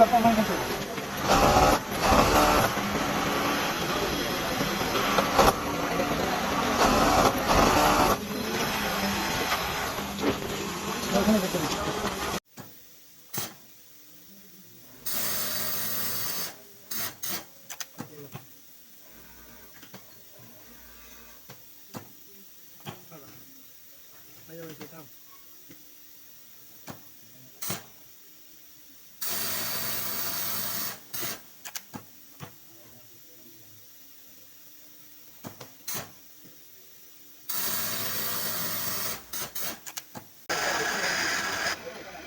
তোমাকে বলে দিই আর আমি আমি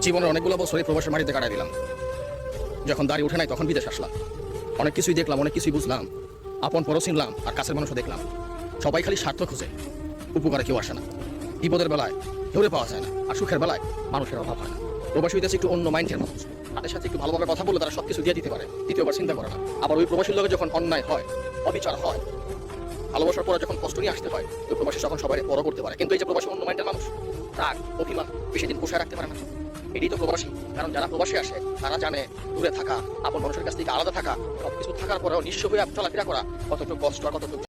জীবনের অনেকগুলো বছর এই প্রবাসের মাটিতে কাটাই দিলাম। যখন দাঁড়িয়ে উঠে নাই তখন বিদেশ আসলাম। অনেক কিছুই দেখলাম, অনেক কিছুই বুঝলাম। আপন পরও চিনলাম আর কাছের মানুষও দেখলাম। সবাই খালি স্বার্থ খুঁজে। উপকারে কেউ আসে না। বিপদের বেলায় ধরে পাওয়া যায় না। আর সুখের বেলায় মানুষের অভাব হয় না। প্রবাসী হইতেছে একটু অন্য মাইন্ডের মানুষ তাদের সাথে একটু ভালোভাবে কথা বললে তারা সবকিছু দিয়ে দিতে পারে। দ্বিতীয়বার চিন্তা করে না। আবার ওই প্রবাসীর লোকে যখন অন্যায় হয়, অবিচার হয়, ভালোবাসার পরে যখন কষ্ট নিয়ে আসতে হয় ওই প্রবাসী তখন সবাই বড় করতে পারে। কিন্তু এই যে প্রবাসী অন্য মাইন্ডের মানুষ, রাগ, অভিমান, বেশি দিন পোষায় রাখতে পারে না। এটাই তো প্রবাসী। কারণ যারা প্রবাসী আসে, তারা জানে দূরে থাকা, আপন মানুষের কাছ থেকে আলাদা থাকা, সবকিছু থাকার পরেও নিঃস্ব হয়ে চলাফেরা করা কতটুকু কষ্ট আর কতটুকু